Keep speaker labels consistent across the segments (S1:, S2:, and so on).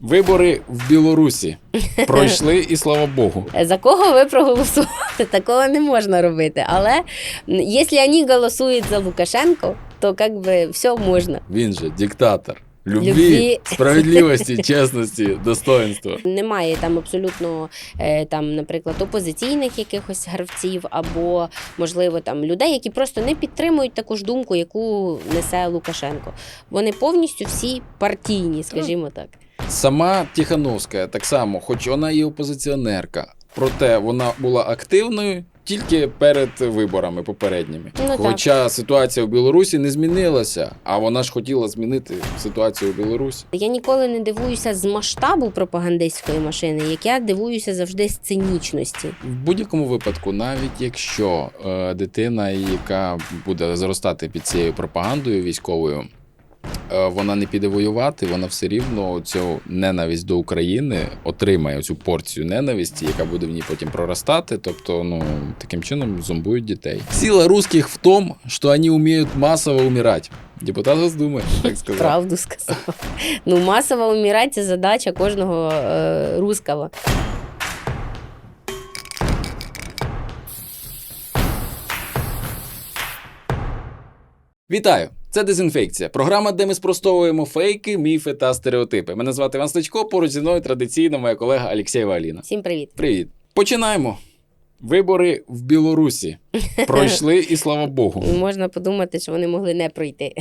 S1: Вибори в Білорусі пройшли, і слава Богу.
S2: За кого ви проголосуєте? Такого не можна робити. Але якщо вони голосують за Лукашенко, то как би все можна.
S1: Він же диктатор. Любві,
S2: Любві.
S1: справедливості, чесності, достоинства.
S2: Немає там абсолютно е, там, наприклад, опозиційних якихось гравців, або можливо там людей, які просто не підтримують таку ж думку, яку несе Лукашенко. Вони повністю всі партійні, скажімо так.
S1: Сама Тихановська так само, хоч вона і опозиціонерка, проте вона була активною тільки перед виборами попередніми.
S2: Ну, так.
S1: Хоча ситуація в Білорусі не змінилася, а вона ж хотіла змінити ситуацію в Білорусі.
S2: Я ніколи не дивуюся з масштабу пропагандистської машини, як я дивуюся завжди з цинічності.
S1: В будь-якому випадку, навіть якщо е, дитина, яка буде зростати під цією пропагандою військовою, вона не піде воювати, вона все рівно цю ненависть до України отримає цю порцію ненависті, яка буде в ній потім проростати. Тобто, ну таким чином зомбують дітей. Сила русських в тому, що вони вміють масово умирати. Депутат Госдуми, так сказав.
S2: Правду сказав. Ну, масово умирати це задача кожного е, русского.
S1: Вітаю! Це дезінфекція. Програма, де ми спростовуємо фейки, міфи та стереотипи. Мене звати Іван Стечко, поруч зі мною традиційно моя колега Алєксєєва Аліна.
S2: Всім привіт.
S1: Привіт. Починаємо. Вибори в Білорусі пройшли, і слава Богу.
S2: Можна подумати, що вони могли не пройти.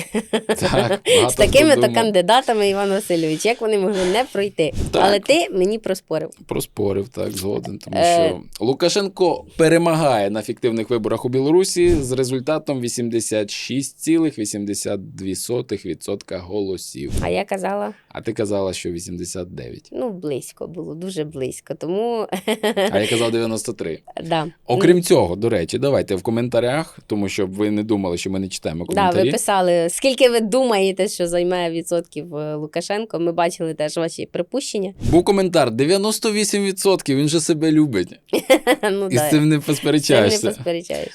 S1: Так,
S2: З такими то кандидатами, Іван Васильович, як вони могли не пройти.
S1: Так.
S2: Але ти мені проспорив.
S1: Проспорив, так, згоден. Тому
S2: Е.
S1: що Лукашенко перемагає на фіктивних виборах у Білорусі з результатом 86,82% голосів.
S2: А я казала,
S1: А ти казала, що 89.
S2: ну близько було, дуже близько. Тому
S1: А я казав 93.
S2: да.
S1: Окрім цього, до речі, давайте в коментарях, тому щоб ви не думали, що ми не читаємо
S2: Да, ви писали, скільки ви думаєте, що займає відсотків е, Лукашенко. Ми бачили теж ваші припущення.
S1: Був коментар: 98%, він же себе любить.
S2: ну,
S1: І
S2: да.
S1: з цим не посперечаєшся.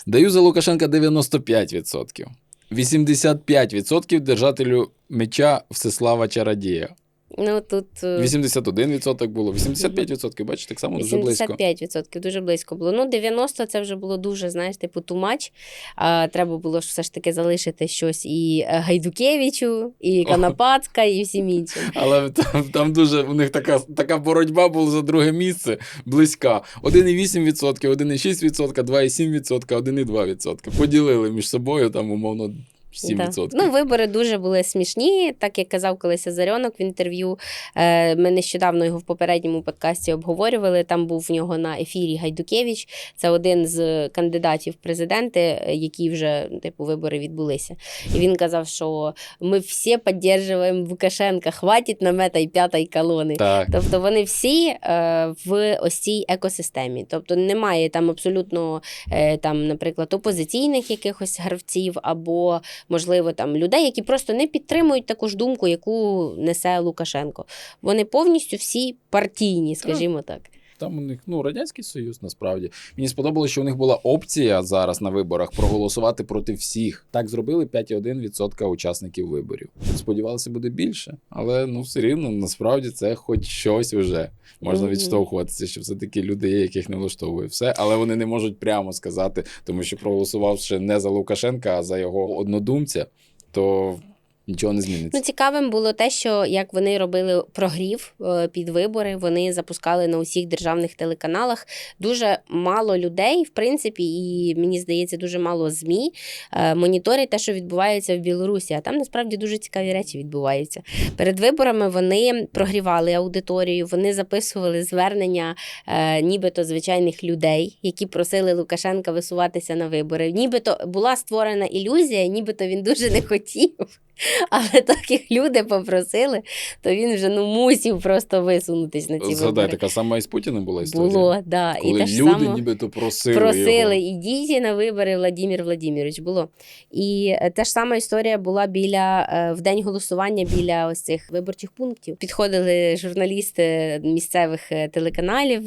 S1: Даю за Лукашенка 95%. 85% держателю меча Всеслава Чародія.
S2: Ну тут е,
S1: 81% було. 85%, бачиш, так само дуже близько.
S2: 85% дуже близько було. Ну, 90 це вже було дуже, знаєш, типу тумач. А, треба було ж все ж таки залишити щось і е, Гайдукевичу, і Канапацька, і всім іншим.
S1: Але там, там дуже у них така, така боротьба була за друге місце близька. 1,8%, 1,6%, 2,7%, 1,2%. Поділили між собою там умовно 7%.
S2: Да. Ну, вибори дуже були смішні, так як казав колись Азарьонок в інтерв'ю. Е, Ми нещодавно його в попередньому подкасті обговорювали. Там був в нього на ефірі Гайдукевич. Це один з кандидатів в президенти, е, які вже типу вибори відбулися. І він казав, що ми всі підтримуємо Лукашенка, хватить намета і п'ятої колони.
S1: Так.
S2: Тобто вони всі е, в ось цій екосистемі. Тобто немає там абсолютно е, там, наприклад, опозиційних якихось гравців, або можливо там людей, які просто не підтримують таку ж думку, яку несе Лукашенко. Вони повністю всі партійні, скажімо так.
S1: Там у них ну радянський союз насправді. Мені сподобалося, що у них була опція зараз на виборах проголосувати проти всіх. Так зробили 5,1% учасників виборів. Сподівалися, буде більше, але ну все рівно насправді це хоч щось вже можна відштовхуватися, що все таки люди, є, яких не влаштовує все, але вони не можуть прямо сказати, тому що проголосувавши не за Лукашенка, а за його однодумця, то нічого не зміниться.
S2: Ну, цікавим було те, що як вони робили прогрів е, під вибори, вони запускали на усіх державних телеканалах. Дуже мало людей, в принципі, і мені здається, дуже мало змі е, моніторять те, що відбувається в Білорусі. А там насправді дуже цікаві речі відбуваються. Перед виборами вони прогрівали аудиторію, вони записували звернення е, нібито звичайних людей, які просили Лукашенка висуватися на вибори. Нібито була створена ілюзія, нібито він дуже не хотів. Але так як люди попросили, то він вже ну мусів просто висунутись на ці
S1: Згадай,
S2: вибори.
S1: така сама і з Путіним була історія.
S2: Було, да.
S1: Коли
S2: і
S1: люди
S2: само
S1: нібито просили,
S2: просили,
S1: його.
S2: ідіть на вибори, Владимир Владимирович. Було. І е, та ж сама історія була біля е, в день голосування біля ось цих виборчих пунктів. Підходили журналісти місцевих е, телеканалів,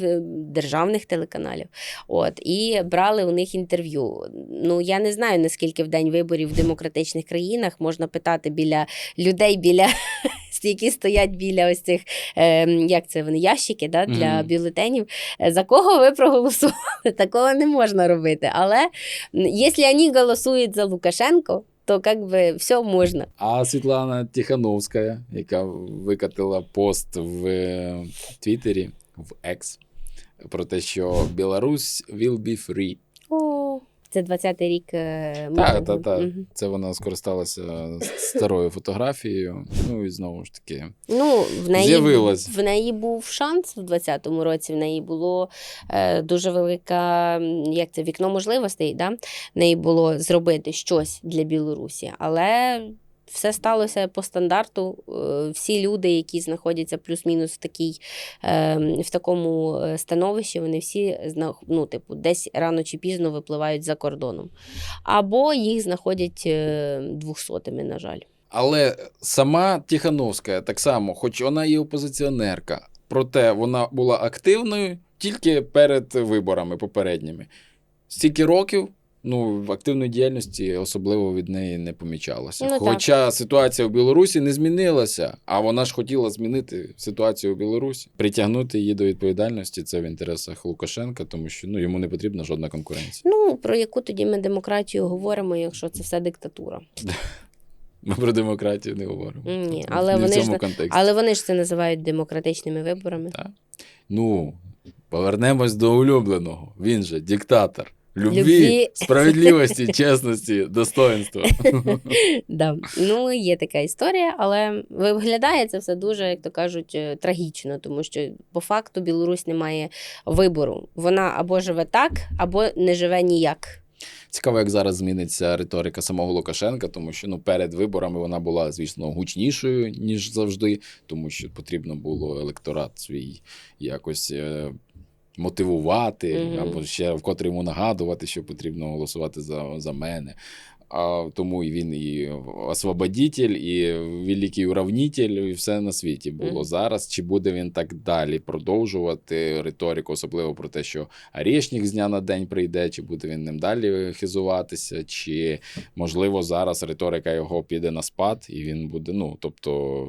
S2: державних телеканалів. От і брали у них інтерв'ю. Ну я не знаю наскільки в день виборів в демократичних країнах можна питати біля людей біля які стоять біля ось цих, е, як це вони, ящики да, для
S1: Мгм.
S2: бюлетенів. Е, За кого ви проголосували? Такого не можна робити. Але якщо вони голосують за Лукашенко, то как би все можна.
S1: А Світлана Тихановська, яка викатила пост в е, Твіттері, в X, про те, що Білорусь will be free.
S2: Це 20-й рік. е,
S1: Так, так, так. Це вона скористалася старою фотографією. Ну і знову ж таки.
S2: Ну, в неї,
S1: З'явилась.
S2: в неї був шанс в 20-му році. В неї було е, дуже велика, як це вікно можливостей. Да? В неї було зробити щось для Білорусі, але. Все сталося по стандарту. Е, Всі люди, які знаходяться плюс-мінус в такій, е, в такому е, становищі, вони всі ну, типу, десь рано чи пізно випливають за кордоном. Або їх знаходять е, двохсотими, на жаль.
S1: Але сама Тихановська так само, хоч вона і опозиціонерка, проте вона була активною тільки перед виборами попередніми. Стільки років. Ну, в активної діяльності особливо від неї не помічалося.
S2: Ну, так.
S1: Хоча ситуація в Білорусі не змінилася, а вона ж хотіла змінити ситуацію в Білорусі, притягнути її до відповідальності. Це в інтересах Лукашенка, тому що ну йому не потрібна жодна конкуренція.
S2: Ну, про яку тоді ми демократію говоримо, якщо це все диктатура?
S1: Ми про демократію не говоримо.
S2: Ні, але
S1: не
S2: вони ж. Але вони ж це називають демократичними виборами.
S1: Так. Ну, повернемось до улюбленого. Він же диктатор. Любві,
S2: Любві.
S1: справедливості, чесності, достоинства.
S2: Да. Ну, є така історія, але виглядає це все дуже, як то кажуть, е, трагічно, тому що по факту Білорусь не має вибору. Вона або живе так, або не живе ніяк.
S1: Цікаво, як зараз зміниться риторика самого Лукашенка, тому що ну, перед виборами вона була, звісно, гучнішою, ніж завжди, тому що потрібно було електорат свій якось. Мотивувати
S2: Мгм.
S1: або ще вкотре йому нагадувати, що потрібно голосувати за, за мене. А тому і він і освободитель, і великий уравнитель, і все на світі було
S2: Мгм.
S1: зараз. Чи буде він так далі продовжувати риторику, особливо про те, що Арєшнік з дня на день прийде, чи буде він ним далі хизуватися, чи можливо зараз риторика його піде на спад, і він буде. Ну тобто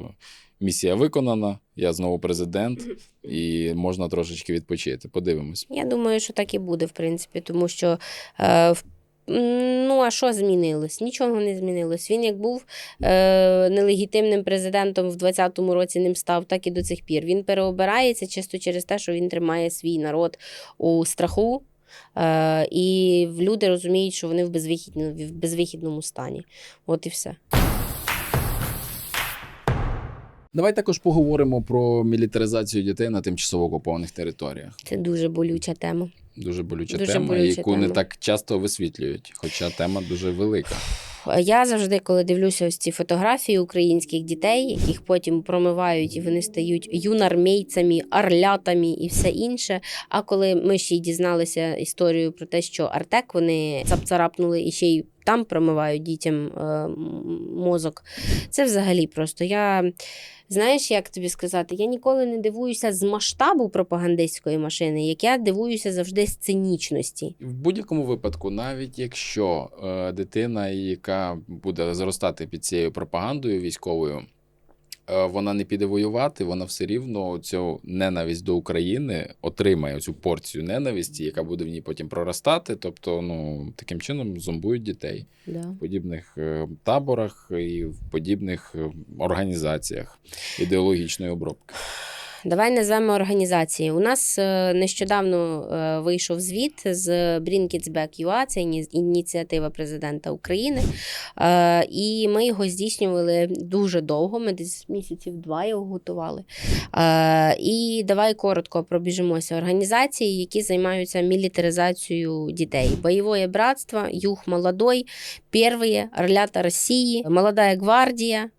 S1: місія виконана. Я знову президент, і можна трошечки відпочити. Подивимось.
S2: Я думаю, що так і буде, в принципі, тому що. Е, в- Ну, а що змінилось? Нічого не змінилось. Він як був е, нелегітимним президентом в 20-му році ним став, так і до цих пір. Він переобирається чисто через те, що він тримає свій народ у страху. Е, і люди розуміють, що вони в, безвихідно, в безвихідному стані. От і все.
S1: Давай також поговоримо про мілітаризацію дітей на тимчасово окупованих територіях.
S2: Це дуже болюча тема.
S1: Дуже болюча
S2: Дуже
S1: тема,
S2: болюча
S1: яку не так часто висвітлюють, хоча тема дуже велика.
S2: Я завжди, коли дивлюся ось ці фотографії українських дітей, яких потім промивають і вони стають юнармійцями, орлятами і все інше. А коли ми ще й дізналися історію про те, що Артек вони цапцарапнули і ще й там промивають дітям е, мозок, це взагалі просто я. Знаєш, як тобі сказати, я ніколи не дивуюся з масштабу пропагандистської машини, як я дивуюся завжди з цинічності.
S1: В будь-якому випадку, навіть якщо е, дитина, яка буде зростати під цією пропагандою військовою, вона не піде воювати, вона все рівно цю ненависть до України отримає цю порцію ненависті, яка буде в ній потім проростати. Тобто, ну таким чином зомбують дітей
S2: Да.
S1: в подібних е, таборах і в подібних е, організаціях ідеологічної обробки.
S2: Давай назвемо організації. У нас е, нещодавно е, вийшов звіт з Bring Kids Back UA, це ініціатива президента України. Е, І ми його здійснювали дуже довго. Ми десь місяців два його готували. І давай коротко пробіжимося. Організації, які займаються мілітаризацією дітей. Бойове братство, Юг Молодой, Первые, Орлята Росії, Молода гвардія,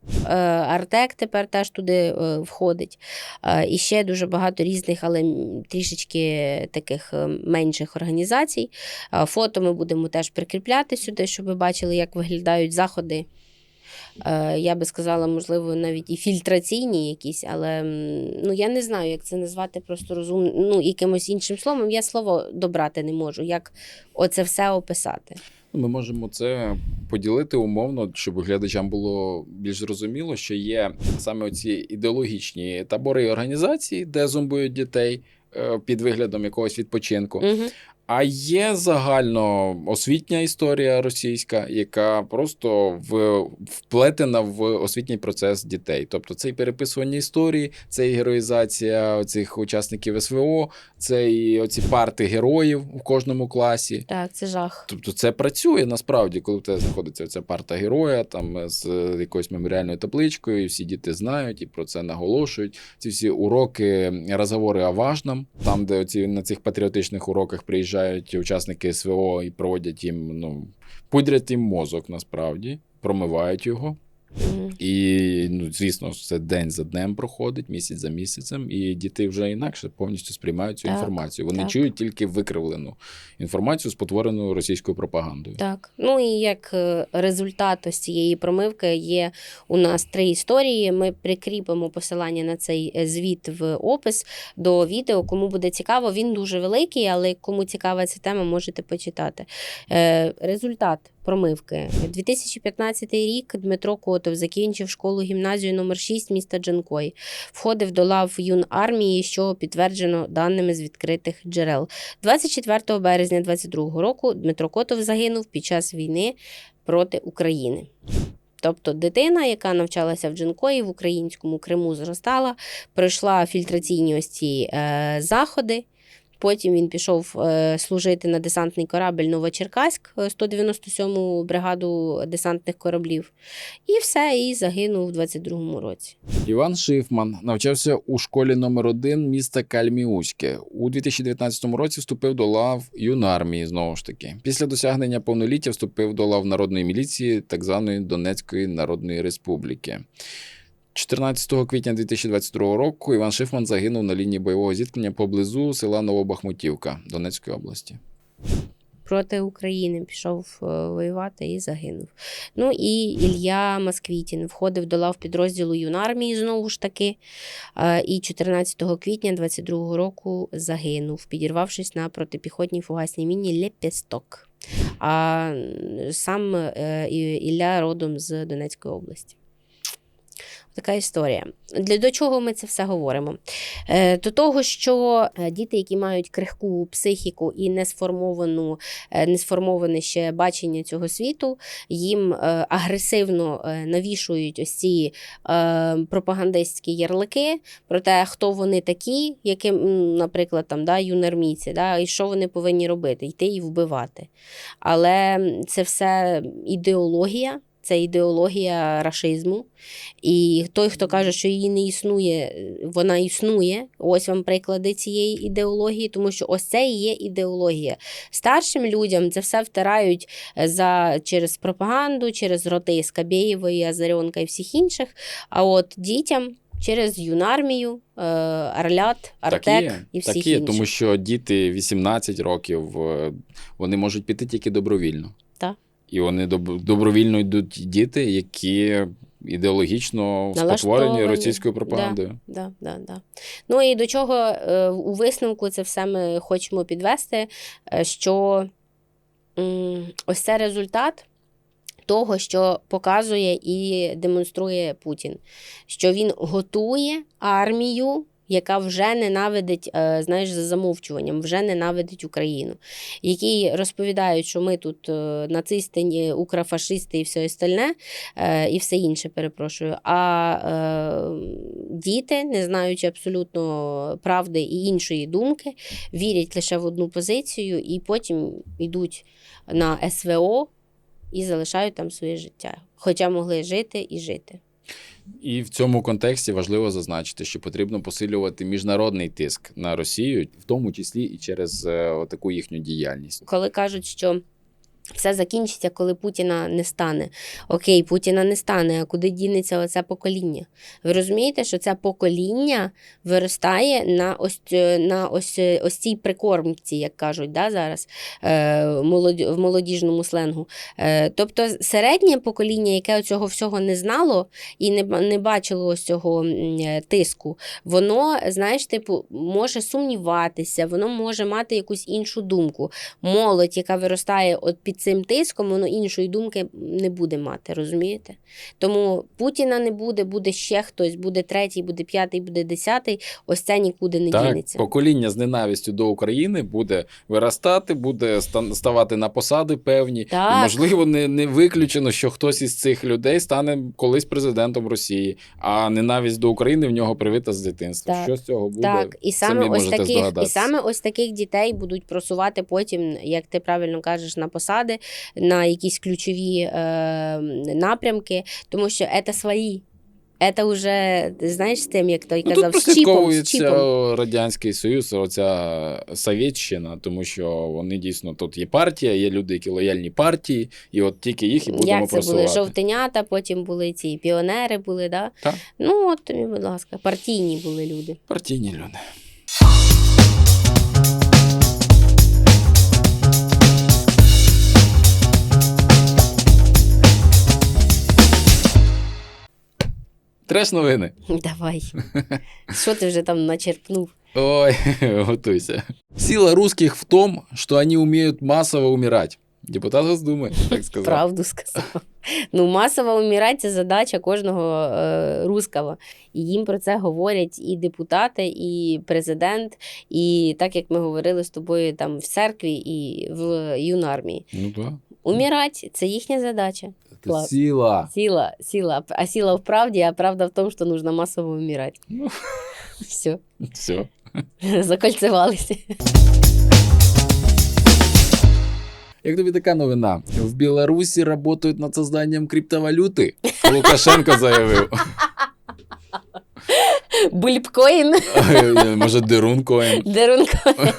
S2: Артек тепер теж туди входить. І ще дуже багато різних, але трішечки таких е, менших організацій. Фото ми будемо теж прикріпляти сюди, щоб ви бачили, як виглядають заходи. Е, Я би сказала, можливо, навіть і фільтраційні якісь, але ну, я не знаю, як це назвати просто розум, ну, якимось іншим словом. Я слово добрати не можу, як оце все описати.
S1: Ми можемо це поділити умовно, щоб глядачам було більш зрозуміло, що є саме оці ідеологічні табори і організації, де зомбують дітей е, під виглядом якогось відпочинку.
S2: Угу.
S1: А є загальноосвітня історія російська, яка просто в, вплетена в освітній процес дітей. Тобто це і переписування історії, це і героїзація цих учасників СВО, це і оці парти героїв у кожному класі.
S2: Так, це жах.
S1: Тобто це працює насправді, коли в тебе знаходиться ця парта героя там з якоюсь меморіальною табличкою, і всі діти знають і про це наголошують. Ці всі уроки, розговори о важном, там, де оці на цих патріотичних уроках приїжджають учасники СВО і проводять їм, ну пудрять їм мозок насправді, промивають його. І ну, звісно, це день за днем проходить, місяць за місяцем, і діти вже інакше повністю сприймають цю
S2: Так,
S1: інформацію. Вони
S2: так.
S1: чують тільки викривлену інформацію, спотворену російською пропагандою.
S2: Так, ну і як е, результат ось цієї промивки є у нас три історії. Ми прикріпимо посилання на цей е, звіт в опис до відео. Кому буде цікаво, він дуже великий, але кому цікава ця тема, можете почитати. Е, результат промивки. 2015 рік Дмитро Котов закінчив школу гімназію номер 6 міста Джанкой. Входив до лав юн армії, що підтверджено даними з відкритих джерел. 24 березня 22 року Дмитро Котов загинув під час війни проти України. Тобто дитина, яка навчалася в Джанкої в українському Криму, зростала, пройшла фільтраційні ось ці е, заходи. Потім він пішов е, служити на десантний корабль Новочеркаськ, е, 197-му бригаду десантних кораблів. І все, і загинув у 22-му році.
S1: Іван Шифман навчався у школі номер 1 міста Кальміуське. У 2019 році вступив до лав юнармії. Знову ж таки, після досягнення повноліття вступив до лав народної міліції так званої Донецької Народної Республіки. 14 квітня 2022 року Іван Шифман загинув на лінії бойового зіткнення поблизу села Новобахмутівка Донецької області.
S2: проти України пішов е, воювати і загинув. Ну і Ілля Москвітін входив до лав підрозділу юнармії знову ж таки. е, І 14 квітня 22 року загинув, підірвавшись на протипіхотній фугасній міні Лепесток. А сам е, Ілля родом з Донецької області. Така історія. Для до чого ми це все говоримо? Е, До того, що е, діти, які мають крихку психіку і не сформовану, е, не сформоване ще бачення цього світу, їм агресивно навішують ось ці пропагандистські ярлики про те, хто вони такі, яким, наприклад, там, да, юнармійці, да, і що вони повинні робити, йти і вбивати. Але це все ідеологія. Це ідеологія рашизму. І той, хто каже, що її не існує, вона існує. Ось вам приклади цієї ідеології, тому що ось це і є ідеологія. Старшим людям це все втирають е, за, через пропаганду, через роти Скабєєвої, Азарьонка і всіх інших. А от дітям через юнармію, е, Арлят, Артек
S1: так є,
S2: і всіх
S1: так є
S2: інших.
S1: тому що діти 18 років е, вони можуть піти тільки добровільно.
S2: Так.
S1: І вони доб- добровільно йдуть діти, які ідеологічно спотворені російською пропагандою.
S2: Да, да, да. Ну і до чого е, у висновку це все ми хочемо підвести, е, що ось це результат. Того, що показує і демонструє Путін, що він готує армію, яка вже ненавидить, е, знаєш, за замовчуванням, вже ненавидить Україну, які розповідають, що ми тут е, нацисти, ні, укрофашисти і все остальне, е, і все інше, перепрошую. А діти, не знаючи абсолютно правди і іншої думки, вірять лише в одну позицію і потім йдуть на СВО і залишають там своє життя. Хоча могли жити і жити.
S1: І в цьому контексті важливо зазначити, що потрібно посилювати міжнародний тиск на Росію, в тому числі і через е, таку їхню діяльність.
S2: Коли кажуть, що все закінчиться, коли Путіна не стане. Окей, Путіна не стане, а куди дінеться оце покоління? Ви розумієте, що це покоління виростає на ось, на ось, е, ось цій прикормці, як кажуть да, зараз е, в молодіжному сленгу. Е, тобто середнє покоління, яке цього всього не знало і не, не бачило ось цього е, тиску, воно, знаєш, типу, може сумніватися, воно може мати якусь іншу думку молодь, яка виростає от під під цим тиском воно іншої думки не буде мати, розумієте? Тому Путіна не буде, буде ще хтось, буде третій, буде п'ятий, буде десятий. Ось це нікуди не
S1: Так,
S2: дінеться.
S1: покоління з ненавистю до України буде виростати, буде ста- ставати на посади певні.
S2: Так.
S1: І, можливо, не, не виключено, що хтось із цих людей стане колись президентом Росії, а ненависть до України в нього привита з дитинства.
S2: Так.
S1: Що з цього буде?
S2: Так, і саме
S1: самі
S2: ось таких, і саме ось таких дітей будуть просувати потім, як ти правильно кажеш, на посади, на якісь ключові е, напрямки, тому що це свої. Це вже, знаєш, з тим, як той
S1: Ну,
S2: казав,
S1: тут
S2: з чіпом, з чіпом.
S1: Радянський Союз, оця Совєтщина, тому що вони дійсно тут є партія, є люди, які лояльні партії, і от тільки їх і будемо
S2: Як це
S1: просувати.
S2: були жовтенята, потім були ці піонери, були, да?
S1: Так.
S2: Ну, от тобі, будь ласка, партійні були люди.
S1: Партійні люди. Треш новини.
S2: Давай. Що ти вже там начерпнув?
S1: Ой, готуйся. Сила русских в том, что они умеют массово умирать. Депутат Госдумы, так сказал.
S2: Правду сказав. Ну, масово умирати це задача кожного е, русского. І їм про це говорять і депутати, і президент, і так як ми говорили з тобою там в церкві і в юнармії.
S1: Ну да.
S2: Умирати це їхня задача.
S1: Это сила.
S2: Сила, сила, а сила в правді, а правда в тому, що нужно масово умирати.
S1: Ну.
S2: Все,
S1: Все.
S2: закольцевалися.
S1: Як тобі така новина? В Білорусі працюють над созданням криптовалюти. Лукашенко заявив.
S2: Бульбкоін,
S1: Може, Дерункоін.
S2: Дерункоін.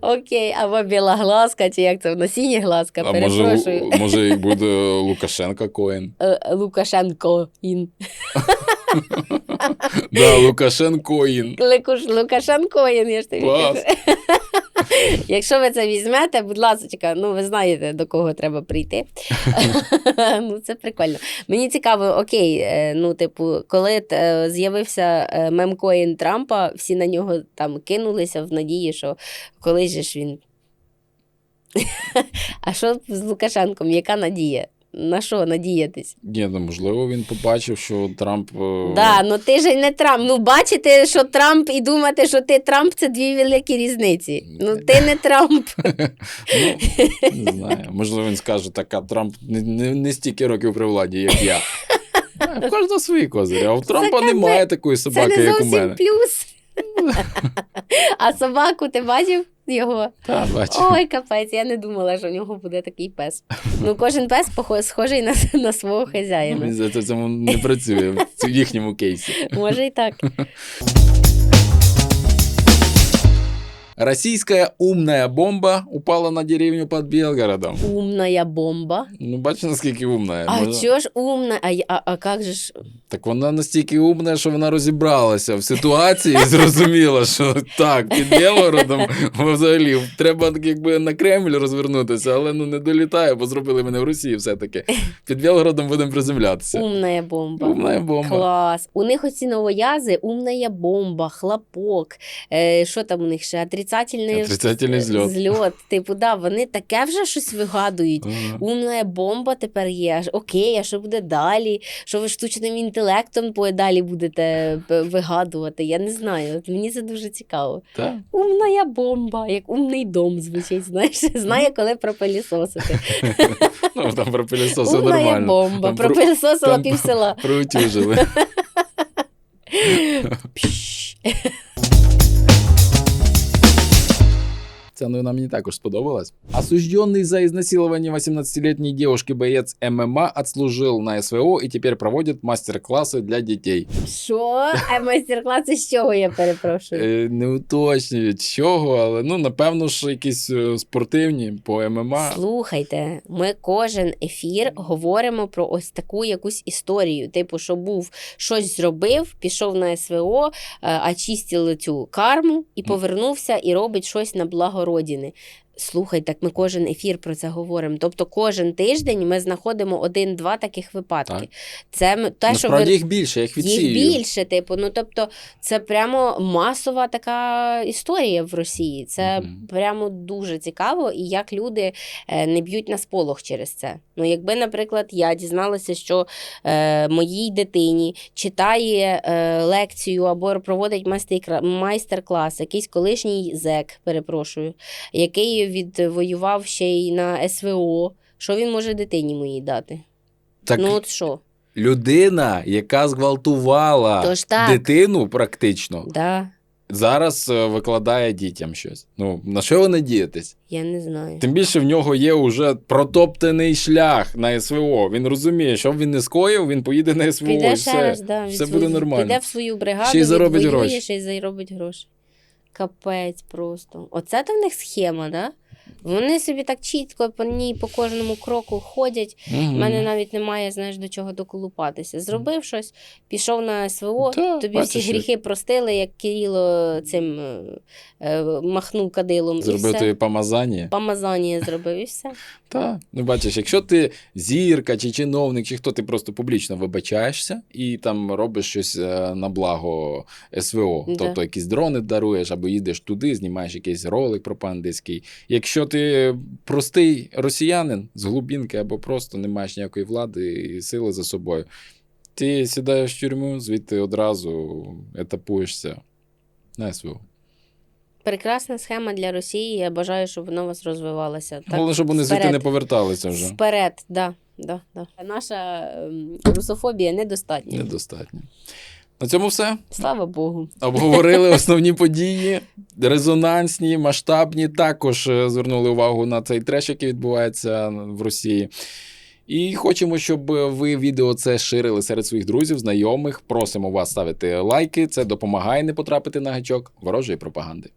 S2: Окей, або біла глазка, чи як це на сіня глазка,
S1: А може,
S2: перепрошую.
S1: Лу- може і буде Лукашенко коін.
S2: Е, Лукашенко ін.
S1: Да, Лукашенкоін.
S2: Ликуш Лукашенко ін, я ж тобі
S1: Клас.
S2: Якщо ви це візьмете, будь ласка, ну ви знаєте, до кого треба прийти. ну, це прикольно. Мені цікаво, окей, е, ну, типу, коли е, з'явився е, мемкоін Трампа, всі на нього там кинулися в надії, що колись же ж він. а що з Лукашенком? Яка надія? На що надіятись?
S1: Ні, ну можливо, він побачив, що Трамп. е,
S2: Да, ну ти ж не Трамп. Ну бачити, що Трамп і думати, що ти Трамп, це дві великі різниці. Ну ти не Трамп.
S1: Ну, не знаю. Можливо, він скаже, так, а Трамп не, не, не стільки років при владі, як я. Е, В кожного свої козирі, а у Трампа немає такої собаки,
S2: не
S1: як у
S2: зовсім плюс. А собаку ти бачив його?
S1: Та, бачу.
S2: Ой, капець, я не думала, що в нього буде такий пес. Ну, кожен пес схожий на, на свого хазяїна.
S1: Він за цьому не працює в їхньому кейсі.
S2: Може і так.
S1: Российская умная бомба упала на деревню под Белгородом.
S2: Умная бомба.
S1: Ну, бачиш, наскільки умна.
S2: А
S1: Може-
S2: чого ж умна? А, а, а як же ж?
S1: Так вона настільки умна, що вона розібралася в ситуації і зрозуміла, що так, під Білгородом взагалі треба якби на Кремль розвернутися, але ну не долітає, бо зробили мене в Росії все-таки. Під Білгородом будемо приземлятися.
S2: Умная бомба.
S1: Умна бомба.
S2: Клас. У них оці новоязи, умная бомба, хлопок. Е, що там у них ще? Отрицательний,
S1: Отрицательний зльот.
S2: зльот. Типу, да, вони таке вже щось вигадують.
S1: Ага.
S2: Умна бомба тепер є. Окей, а що буде далі? Що ви штучним інтелектом далі будете вигадувати? Я не знаю. От мені це дуже цікаво.
S1: Так.
S2: Умна бомба, як умний дом звучить. Знаєш, знає, коли пропилісосити.
S1: Ну, там про пилісос все
S2: Умна
S1: нормально.
S2: бомба, пропилісосила пів села.
S1: Проутюжили. Ця новина мені також сподобалась. Осужденный за изнасилование 18-летней девушки боец ММА отслужил на СВО и теперь проводит мастер-классы для детей.
S2: Що? А майстер-класи з чого я перепрошую?
S1: Е, не уточнюють чого, але ну напевно ж якісь е, спортивні по ММА.
S2: Слухайте, ми кожен ефір говоримо про ось таку якусь історію. Типу, що був щось зробив, пішов на СВО, е, очистили цю карму і повернувся і робить щось на благо родини. Слухай, так ми кожен ефір про це говоримо. Тобто, кожен тиждень ми знаходимо один-два таких випадки.
S1: Так.
S2: Це те, що ви...
S1: їх більше, я їх
S2: їх більше, типу. Ну тобто, це прямо масова така історія в Росії. Це
S1: Мгм.
S2: прямо дуже цікаво, і як люди е, не б'ють на сполох через це. Ну, якби, наприклад, я дізналася, що е, моїй дитині читає е, лекцію або проводить майстер- майстер-клас, якийсь колишній зек, перепрошую, який відвоював ще й на СВО. Що він може дитині моїй дати?
S1: Так
S2: Ну от що?
S1: людина, яка зґвалтувала
S2: Тож так.
S1: дитину, практично,
S2: Да,
S1: зараз е, викладає дітям щось. Ну, на що ви надієтесь?
S2: я не знаю.
S1: Тим більше в нього є уже протоптаний шлях на СВО. Він розуміє, що б він не скоїв, він поїде на СВО. і
S2: Піде
S1: все.
S2: раз, да,
S1: все буде нормально.
S2: Піде в свою бригаду,
S1: Ще й заробить
S2: відвоює,
S1: гроші.
S2: ще й заробить гроші. Капець просто. Оце то в них схема, да? Вони собі так чітко по ній по кожному кроку ходять. У
S1: Мгм.
S2: мене навіть немає, знаєш, до чого доколупатися. Зробив щось, пішов на СВО,
S1: Та,
S2: тобі всі гріхи простили, як Кирило цим е, е, махнув кадилом. і
S1: Зробив
S2: все.
S1: тобі помазання.
S2: Помазання зробив і все.
S1: Так, ну бачиш, якщо ти зірка чи чиновник, чи хто ти просто публічно вибачаєшся і там робиш щось е, на благо СВО, тобто якісь дрони даруєш або їдеш туди, знімаєш якийсь ролик пропагандистський. Якщо ти простий росіянин з глубінки або просто не маєш ніякої влади і сили за собою, ти сідаєш в тюрму, звідти одразу етапуєшся на СВО.
S2: Прекрасна схема для Росії. Я бажаю, щоб вона у вас розвивалася. Так,
S1: Головне, щоб вони звідти не поверталися вже.
S2: Вперед, да, да, да. Наша ем, русофобія недостатня.
S1: Недостатньо. На цьому все.
S2: Слава Богу.
S1: Обговорили основні події, резонансні, масштабні. Також е, звернули увагу на цей треш, який відбувається в Росії. І хочемо, щоб ви відео це ширили серед своїх друзів, знайомих. Просимо вас ставити лайки. Це допомагає не потрапити на гачок ворожої пропаганди.